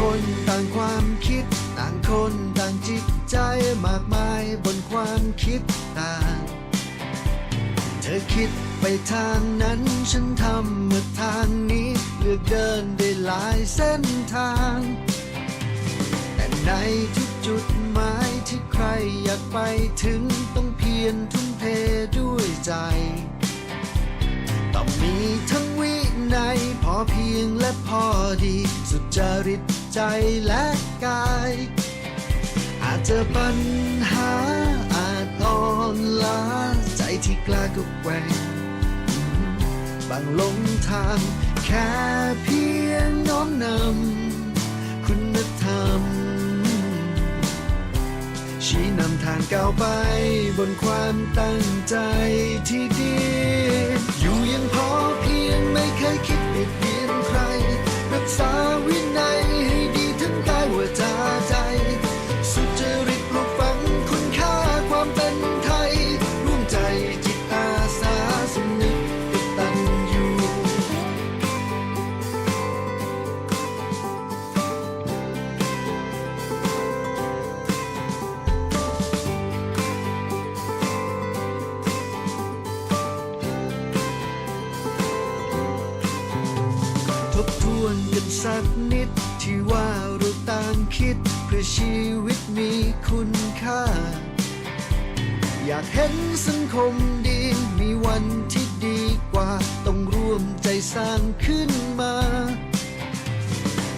คนต่างความคิด ต่างคนต่างจิตใจมากมายบนความคิดต่าง เธอคิดไปทางนั้นฉันทำมาทางนี้ เลือกเดินได้หลายเส้นทาง แต่ในทุกจุดหมายที่ใครอยากไปถึงต้องเพียรทุ่มเท เพียงและพอดี สุจริตใจและกาย อาจจอปัญหาอาจอ่อนล้าใจที่กล้าก็แกว่งบางหลงทางแค่เพียงน้อมนำคุณธรรม ชี้นำทางก้าวไปบนความตั้งใจที่ดี บทวนกันสักนิด ที่ว่าเราต่างคิด เพื่อชีวิตมีคุณค่า อยากเห็นสังคมดี มีวันที่ดีกว่า ต้องร่วมใจสร้างขึ้นมา